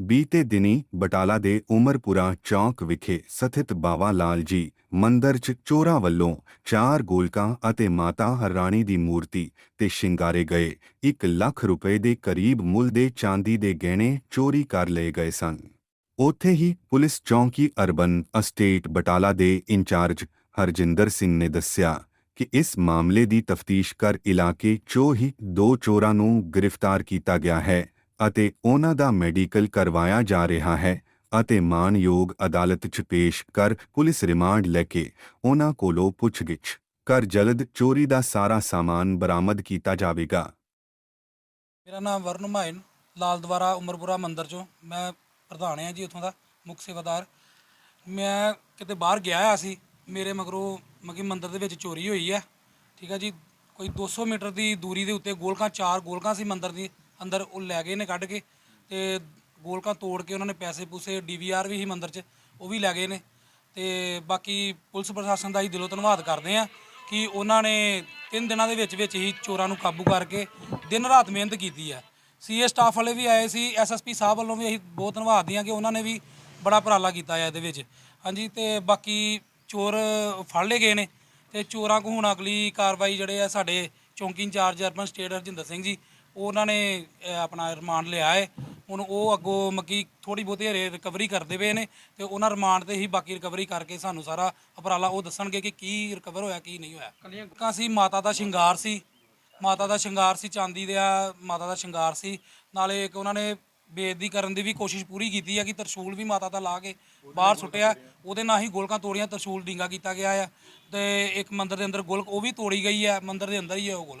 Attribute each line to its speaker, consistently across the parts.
Speaker 1: ਬੀਤੇ ਦਿਨੀ ਬਟਾਲਾ ਦੇ ਉਮਰਪੁਰਾ ਚੌਕ ਵਿਖੇ ਸਥਿਤ ਬਾਵਾ ਲਾਲ ਜੀ ਮੰਦਰ 'ਚ ਚੋਰਾਂ ਵੱਲੋਂ ਚਾਰ ਗੋਲਕਾਂ ਅਤੇ ਮਾਤਾ ਹਰਾਣੀ ਦੀ ਮੂਰਤੀ ਤੇ ਸ਼ਿੰਗਾਰੇ ਗਏ। 1 ਲੱਖ ਰੁਪਏ ਦੇ ਕਰੀਬ ਮੁੱਲ ਦੇ ਚਾਂਦੀ ਦੇ ਗਹਿਣੇ ਚੋਰੀ ਕਰ ਲਏ ਗਏ ਸਨ। ਉੱਥੇ ਹੀ ਪੁਲਿਸ ਚੌਂਕੀ ਅਰਬਨ ਅਸਟੇਟ ਬਟਾਲਾ ਦੇ ਇੰਚਾਰਜ ਹਰਜਿੰਦਰ ਸਿੰਘ ਨੇ ਦੱਸਿਆ ਕਿ ਇਸ ਮਾਮਲੇ ਦੀ ਤਫਤੀਸ਼ ਕਰ ਇਲਾਕੇ 'ਚੋਂ ਹੀ ਦੋ ਚੋਰਾਂ ਨੂੰ ਗ੍ਰਿਫਤਾਰ ਕੀਤਾ ਗਿਆ ਹੈ। ਅਤੇ ਉਹਨਾਂ ਦਾ ਮੈਡੀਕਲ ਕਰਵਾਇਆ ਜਾ ਰਿਹਾ ਹੈ ਅਤੇ ਮਾਨਯੋਗ ਅਦਾਲਤ 'ਚ ਪੇਸ਼ ਕਰ ਪੁਲਿਸ ਰਿਮਾਂਡ ਲੈ ਕੇ ਉਹਨਾਂ ਕੋਲੋਂ ਪੁੱਛਗਿੱਛ ਕਰ ਜਲਦ ਚੋਰੀ ਦਾ ਸਾਰਾ ਸਾਮਾਨ ਬਰਾਮਦ ਕੀਤਾ ਜਾਵੇਗਾ।
Speaker 2: ਮੇਰਾ ਨਾਮ ਵਰਨ ਮਾਇਨ, ਲਾਲ ਦਵਾਰਾ ਉਮਰਪੁਰਾ ਮੰਦਰ ਚੋਂ ਮੈਂ ਪ੍ਰਧਾਨ ਹਾਂ ਜੀ ਉੱਥੋਂ ਦਾ ਮੁੱਖ ਸੇਵਾਦਾਰ। ਮੈਂ ਕਿਤੇ ਬਾਹਰ ਗਿਆ ਆ ਸੀ, ਮੇਰੇ ਮਗਰੋਂ ਮਗੀ ਮੰਦਰ ਦੇ ਵਿੱਚ ਚੋਰੀ ਹੋਈ ਹੈ, ਠੀਕ ਹੈ ਜੀ। ਕੋਈ 200 ਮੀਟਰ ਦੀ ਦੂਰੀ ਦੇ ਉੱਤੇ ਗੋਲਕਾਂ, ਚਾਰ ਗੋਲਕਾਂ ਸੀ ਮੰਦਰ ਦੀ ਅੰਦਰ ਉਹ ਲੈ ਗਏ ਨੇ ਕੱਢ ਕੇ ਤੇ ਗੋਲਕਾਂ ਤੋੜ ਕੇ ਉਹਨਾਂ ਨੇ ਪੈਸੇ ਪੂਸੇ ਡੀਵੀਆਰ ਵੀ ਸੀ ਮੰਦਿਰ 'ਚ, ਉਹ ਵੀ ਲੈ ਗਏ ਨੇ। ਤੇ ਬਾਕੀ ਪੁਲਿਸ ਪ੍ਰਸ਼ਾਸਨ ਦਾ ਹੀ ਦਿਲੋਂ ਧੰਨਵਾਦ ਕਰਦੇ ਆ ਕਿ ਉਹਨਾਂ ਨੇ ਤਿੰਨ ਦਿਨਾਂ ਦੇ ਵਿੱਚ ਵਿੱਚ ਹੀ ਚੋਰਾਂ ਨੂੰ ਕਾਬੂ ਕਰਕੇ ਦਿਨ ਰਾਤ ਮਿਹਨਤ ਕੀਤੀ ਹੈ। ਸੀਏ ਸਟਾਫ ਵਾਲੇ ਵੀ ਆਏ ਸੀ ਐਸਐਸਪੀ ਸਾਹਿਬ ਵੱਲੋਂ ਵੀ ਅਸੀਂ ਬਹੁਤ ਧੰਨਵਾਦੀ ਹਾਂ ਕਿ ਉਹਨਾਂ ਨੇ ਵੀ ਬੜਾ ਉਪਰਾਲਾ ਕੀਤਾ ਹੈ ਇਹਦੇ ਵਿੱਚ। ਹਾਂਜੀ, ਤੇ ਬਾਕੀ ਚੋਰ ਫੜ ਲਏ ਗਏ ਨੇ ਤੇ ਚੋਰਾਂ ਕੋ ਹੁਣ ਅਗਲੀ ਕਾਰਵਾਈ ਜਿਹੜੇ ਆ ਸਾਡੇ ਚੌਂਕੀ incharge urban state Harjinder Singh ji ਉਹਨਾਂ ਨੇ ਅਹ, ਆਪਣਾ ਰਿਮਾਂਡ ਲਿਆ ਹੈ ਹੁਣ ਉਹ ਅੱਗੋਂ ਮੱਕੀ ਥੋੜੀ ਬਹੁਤੀ ਹਰੇ ਰਿਕਵਰੀ ਕਰਦੇ ਪਏ ਨੇ ਤੇ ਉਹਨਾਂ ਰਿਮਾਂਡ ਤੇ ਹੀ ਬਾਕੀ ਰਿਕਵਰੀ ਕਰਕੇ ਸਾਨੂੰ ਸਾਰਾ ਉਪਰਾਲਾ ਉਹ ਦੱਸਣਗੇ ਕਿ ਕੀ ਰਿਕਵਰ ਹੋਇਆ ਕੀ ਨਹੀਂ ਹੋਇਆ। ਕੱਲੀਆਂ ਸੀ ਮਾਤਾ ਦਾ ਸ਼ਿੰਗਾਰ ਸੀ। ਮਾਤਾ ਦਾ ਸ਼ਿੰਗਾਰ ਸੀ ਚਾਂਦੀ ਦਾ ਮਾਤਾ ਦਾ ਸ਼ਿੰਗਾਰ ਸੀ। ਨਾਲੇ ਇੱਕ ਉਹਨਾਂ ਨੇ ਬੇਇੱਜ਼ਤੀ ਕਰਨ ਦੀ ਵੀ ਕੋਸ਼ਿਸ਼ ਪੂਰੀ ਕੀਤੀ ਹੈ ਕਿ ਤਰਸ਼ੂਲ ਵੀ ਮਾਤਾ ਦਾ ਲਾ ਕੇ ਬਾਹਰ ਸੁੱਟਿਆ। ਉਹਦੇ ਨਾਲ ਹੀ ਗੋਲਕਾਂ ਤੋੜੀਆਂ ਤਰਸ਼ੂਲ ਡਿੰਗਾ ਕੀਤਾ ਗਿਆ ਆ। ਤੇ ਇੱਕ ਮੰਦਿਰ ਦੇ ਅੰਦਰ ਗੋਲਕ ਉਹ ਵੀ ਤੋੜੀ ਗਈ ਹੈ ਮੰਦਿਰ ਦੇ ਅੰਦਰ ਹੀ ਹੈ ਉਹ ਗੋਲ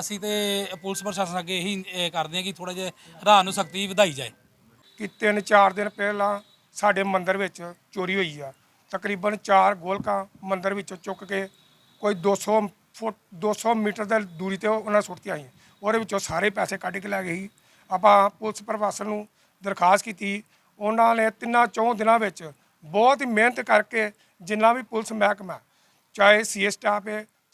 Speaker 2: ਅਸੀਂ ਤੇ ਪੁਲਿਸ ਪ੍ਰਸ਼ਾਸਨ ਅੱਗੇ ਇਹੀ, ਇਹ ਕਰਦੇ ਹਾਂ ਕਿ ਥੋੜਾ ਜਿਹਾ ਰਾਹ ਨੂੰ ਸਖਤੀ ਵਧਾਈ ਜਾਏ।
Speaker 3: ਕਿ ਤਿੰਨ ਚਾਰ ਦਿਨ ਪਹਿਲਾਂ ਸਾਡੇ ਮੰਦਿਰ ਵਿੱਚ ਚੋਰੀ ਹੋਈ ਆ। ਤਕਰੀਬਨ 4 ਗੋਲਕਾਂ ਮੰਦਿਰ ਵਿੱਚੋਂ ਚੁੱਕ ਕੇ ਕੋਈ 200 ਫੁੱਟ 200 ਮੀਟਰ ਦੀ ਦੂਰੀ ਤੇ ਉਹਨਾਂ ਸੁੱਟਤੀਆਂ ਸੀ ਉਹਦੇ ਵਿੱਚੋਂ ਸਾਰੇ ਪੈਸੇ ਕੱਢ ਕੇ ਲੈ ਗਏ ਸੀ। ਆਪਾਂ ਪੁਲਿਸ ਪ੍ਰਸ਼ਾਸਨ ਨੂੰ ਦਰਖਾਸਤ ਕੀਤੀ। ਉਹਨਾਂ ਨੇ ਤਿੰਨਾਂ ਚੌਂ ਦਿਨਾਂ ਵਿੱਚ ਬਹੁਤ ਹੀ ਮਿਹਨਤ ਕਰਕੇ ਜਿੰਨਾ ਵੀ ਪੁਲਿਸ ਮਹਿਕਮਾ, ਚਾਹੇ ਸੀ ਸਟਾਫ ਹੈ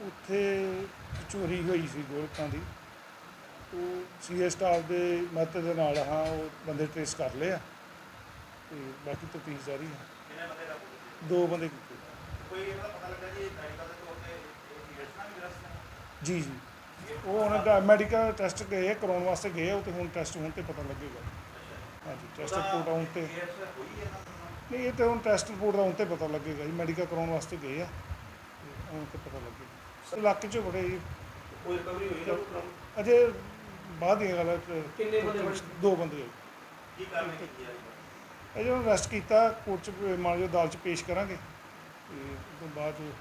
Speaker 4: ਉੱਥੇ ਚੋਰੀ ਹੋਈ ਸੀ ਗੋਲਕਾਂ ਦੀ। ਉਹ ਸੀਏ ਸਟਾਫ ਦੇ ਮਦਦ ਦੇ ਨਾਲ ਹਾਂ ਉਹ ਬੰਦੇ ਟ੍ਰੇਸ ਕਰ ਲਏ ਆ ਤੇ ਬਾਕੀ ਤਫਤੀਸ਼ ਜਾਰੀ ਹੈ ਦੋ ਬੰਦੇ ਕੀਤੇ। ਕੋਈ ਇਹਦਾ ਪਤਾ ਲੱਗਾ ਜੀ ਮੈਡੀਕਲ ਦੇ ਤੌਰ ਤੇ ਜੀ ਜੀ। ਉਹ ਉਹਨਾਂ ਦਾ ਮੈਡੀਕਲ ਟੈਸਟ ਗਏ ਕਰਾਉਣ ਵਾਸਤੇ ਗਏ ਆ, ਉਹ ਤੇ ਹੁਣ ਟੈਸਟ ਹੋਣ ਤੇ ਪਤਾ ਲੱਗੇਗਾ। ਹਾਂਜੀ ਟੈਸਟ ਰਿਪੋਰਟ ਆਉਣ ਤੇ। ਨਹੀਂ ਇਹ ਤਾਂ ਹੁਣ ਟੈਸਟ ਰਿਪੋਰਟ ਹੁਣ ਤੇ ਪਤਾ ਲੱਗੇਗਾ ਜੀ ਮੈਡੀਕਲ ਕਰਾਉਣ ਵਾਸਤੇ ਗਏ ਆ। ਤੇ ਹੁਣ ਤੇ ਪਤਾ ਲੱਗੇਗਾ। ਇਲਾਕੇ 'ਚ ਬੜੇ ਕੋਈ ਰਿਕਵਰੀ ਹੋਈ ਅਜੇ ਬਾਅਦ ਦੀਆਂ ਗੱਲਾਂ ਕਿੰਨੇ ਬੰਦੇ ਦੋ ਬੰਦੇ ਕੀ ਕਾਰਵਾਈ ਕੀਤੀ ਹੈ ਅਜੇ? ਉਹਨੂੰ ਅਰੈਸਟ ਕੀਤਾ ਕੋਰਟ 'ਚ ਮਾਨਯੋਗ ਅਦਾਲਤ 'ਚ ਪੇਸ਼ ਕਰਾਂਗੇ। ਤੇ ਉਸ ਤੋਂ ਬਾਅਦ 'ਚ